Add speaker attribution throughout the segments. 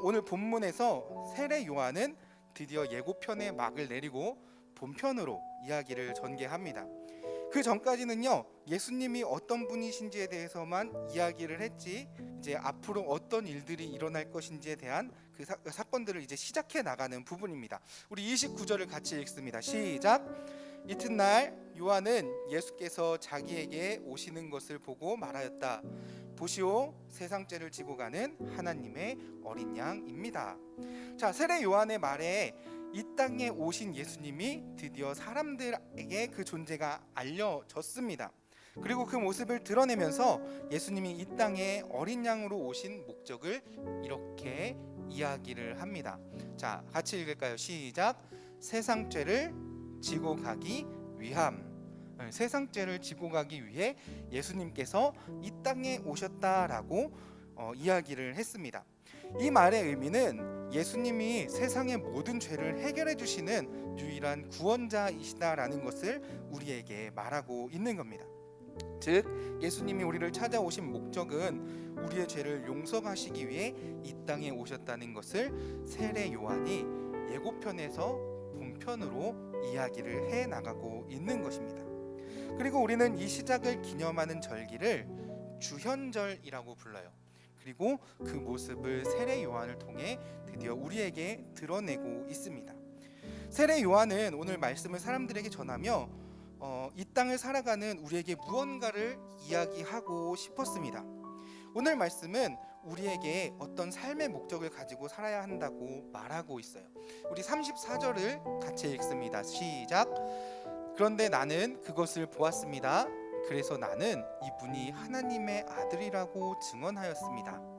Speaker 1: 오늘 본문에서 세례 요한은 드디어 예고편의 막을 내리고 본편으로 이야기를 전개합니다. 그 전까지는요 예수님이 어떤 분이신지에 대해서만 이야기를 했지 이제 앞으로 어떤 일들이 일어날 것인지에 대한 그 사, 사건들을 이제 시작해 나가는 부분입니다. 우리 29절을 같이 읽습니다. 시작. 이튿날 요한은 예수께서 자기에게 오시는 것을 보고 말하였다. 보시오 세상 죄를 지고 가는 하나님의 어린 양입니다. 자 세례 요한의 말에 이 땅에 오신 예수님이 드디어 사람들에게 그 존재가 알려졌습니다. 그리고 그 모습을 드러내면서 예수님이 이 땅에 어린 양으로 오신 목적을 이렇게 이야기를 합니다. 자, 같이 읽을까요? 시작. 세상 죄를 지고 가기 위함. 네, 세상 죄를 지고 가기 위해 예수님께서 이 땅에 오셨다라고 어, 이야기를 했습니다. 이 말의 의미는 예수님이 세상의 모든 죄를 해결해 주시는 유일한 구원자이시다라는 것을 우리에게 말하고 있는 겁니다. 즉 예수님이 우리를 찾아오신 목적은 우리의 죄를 용서하시기 위해 이 땅에 오셨다는 것을 세례 요한이 예고편에서 본편으로 이야기를 해 나가고 있는 것입니다. 그리고 우리는 이 시작을 기념하는 절기를 주현절이라고 불러요. 그리고 그 모습을 세례 요한을 통해 드디어 우리에게 드러내고 있습니다. 세례 요한은 오늘 말씀을 사람들에게 전하며 어, 이 땅을 살아가는 우리에게 무언가를 이야기하고 싶었습니다. 오늘 말씀은 우리에게 어떤 삶의 목적을 가지고 살아야 한다고 말하고 있어요. 우리 34절을 같이 읽습니다. 시작. 그런데 나는 그것을 보았습니다. 그래서 나는 이분이 하나님의 아들이라고 증언하였습니다.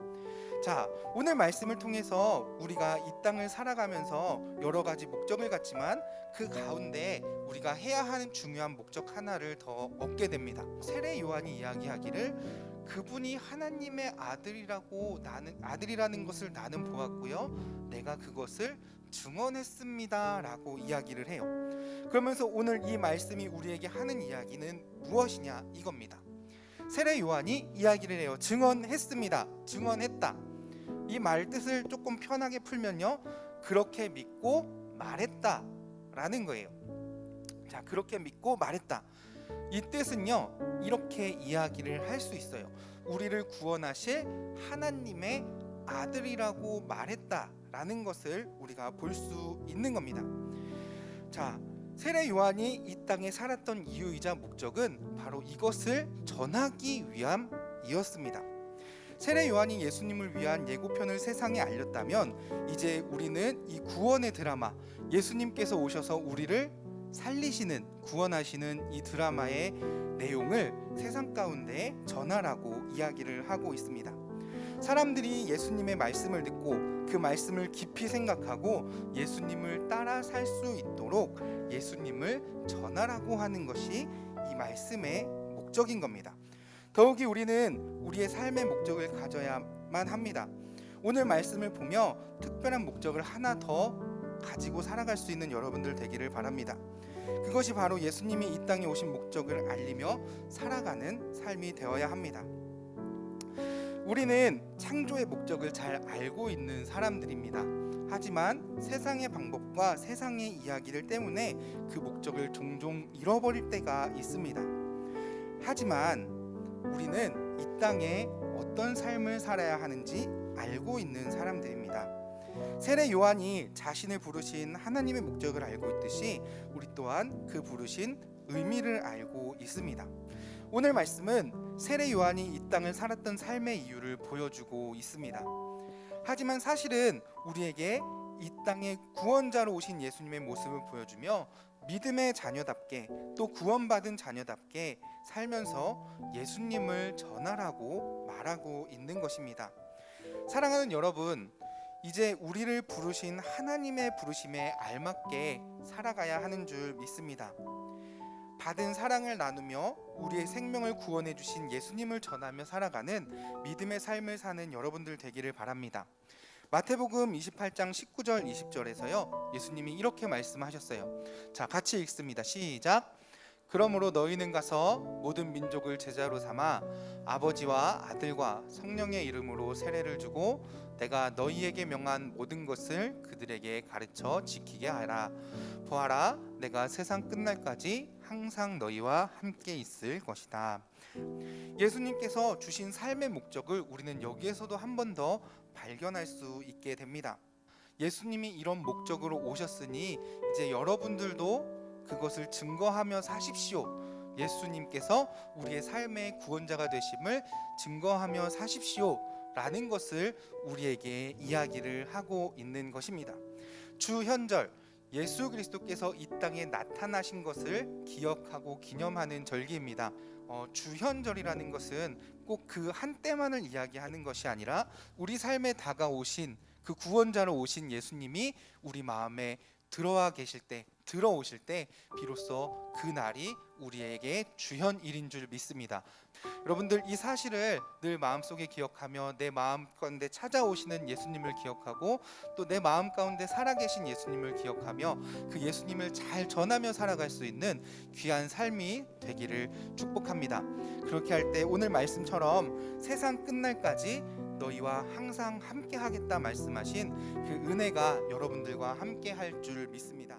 Speaker 1: 자, 오늘 말씀을 통해서 우리가 이 땅을 살아가면서 여러 가지 목적을 갖지만 그 가운데 우리가 해야 하는 중요한 목적 하나를 더 얻게 됩니다. 세례 요한이 이야기하기를 그분이 하나님의 아들이라고 나는 아들이라는 것을 나는 보았고요. 내가 그것을 증언했습니다라고 이야기를 해요. 그러면서 오늘 이 말씀이 우리에게 하는 이야기는 무엇이냐 이겁니다. 세례 요한이 이야기를 해요. 증언했습니다. 증언했다. 이 말 뜻을 조금 편하게 풀면요. 그렇게 믿고 말했다라는 거예요. 자, 그렇게 믿고 말했다. 이 뜻은요. 이렇게 이야기를 할 수 있어요. 우리를 구원하실 하나님의 아들이라고 말했다라는 것을 우리가 볼 수 있는 겁니다. 자, 세례 요한이 이 땅에 살았던 이유이자 목적은 바로 이것을 전하기 위함이었습니다. 세례 요한이 예수님을 위한 예고편을 세상에 알렸다면 이제 우리는 이 구원의 드라마 예수님께서 오셔서 우리를 살리시는 구원하시는 이 드라마의 내용을 세상 가운데 전하라고 이야기를 하고 있습니다. 사람들이 예수님의 말씀을 듣고 그 말씀을 깊이 생각하고 예수님을 따라 살 수 있도록 예수님을 전하라고 하는 것이 이 말씀의 목적인 겁니다. 더욱이 우리는 우리의 삶의 목적을 가져야만 합니다. 오늘 말씀을 보며 특별한 목적을 하나 더 가지고 살아갈 수 있는 여러분들 되기를 바랍니다. 그것이 바로 예수님이 이 땅에 오신 목적을 알리며 살아가는 삶이 되어야 합니다. 우리는 창조의 목적을 잘 알고 있는 사람들입니다. 하지만 세상의 방법과 세상의 이야기들 때문에 그 목적을 종종 잃어버릴 때가 있습니다. 하지만 우리는 이 땅에 어떤 삶을 살아야 하는지 알고 있는 사람들입니다. 세례 요한이 자신을 부르신 하나님의 목적을 알고 있듯이 우리 또한 그 부르신 의미를 알고 있습니다. 오늘 말씀은 세례 요한이 이 땅을 살았던 삶의 이유를 보여주고 있습니다. 하지만 사실은 우리에게 이 땅에 구원자로 오신 예수님의 모습을 보여주며 믿음의 자녀답게 또 구원받은 자녀답게 살면서 예수님을 전하라고 말하고 있는 것입니다. 사랑하는 여러분, 이제 우리를 부르신 하나님의 부르심에 알맞게 살아가야 하는 줄 믿습니다. 받은 사랑을 나누며 우리의 생명을 구원해 주신 예수님을 전하며 살아가는 믿음의 삶을 사는 여러분들 되기를 바랍니다. 마태복음 28장 19절 20절에서요. 예수님이 이렇게 말씀하셨어요. 자, 같이 읽습니다. 시작. 그러므로 너희는 가서 모든 민족을 제자로 삼아 아버지와 아들과 성령의 이름으로 세례를 주고 내가 너희에게 명한 모든 것을 그들에게 가르쳐 지키게 하라. 보아라, 내가 세상 끝날까지 항상 너희와 함께 있을 것이다. 예수님께서 주신 삶의 목적을 우리는 여기에서도 한 번 더 발견할 수 있게 됩니다. 예수님이 이런 목적으로 오셨으니 이제 여러분들도 그것을 증거하며 사십시오. 예수님께서 우리의 삶의 구원자가 되심을 증거하며 사십시오. 라는 것을 우리에게 이야기를 하고 있는 것입니다. 주현절 예수 그리스도께서 이 땅에 나타나신 것을 기억하고 기념하는 절기입니다. 어, 주현절이라는 것은 꼭 그 한때만을 이야기하는 것이 아니라 우리 삶에 다가오신 그 구원자로 오신 예수님이 우리 마음에 들어와 계실 때 들어오실 때 비로소 그 날이 우리에게 주현일인 줄 믿습니다. 여러분들 이 사실을 늘 마음속에 기억하며 내 마음 가운데 찾아오시는 예수님을 기억하고 또 내 마음 가운데 살아계신 예수님을 기억하며 그 예수님을 잘 전하며 살아갈 수 있는 귀한 삶이 되기를 축복합니다. 그렇게 할 때 오늘 말씀처럼 세상 끝날까지 너희와 항상 함께 하겠다 말씀하신 그 은혜가 여러분들과 함께 할 줄 믿습니다.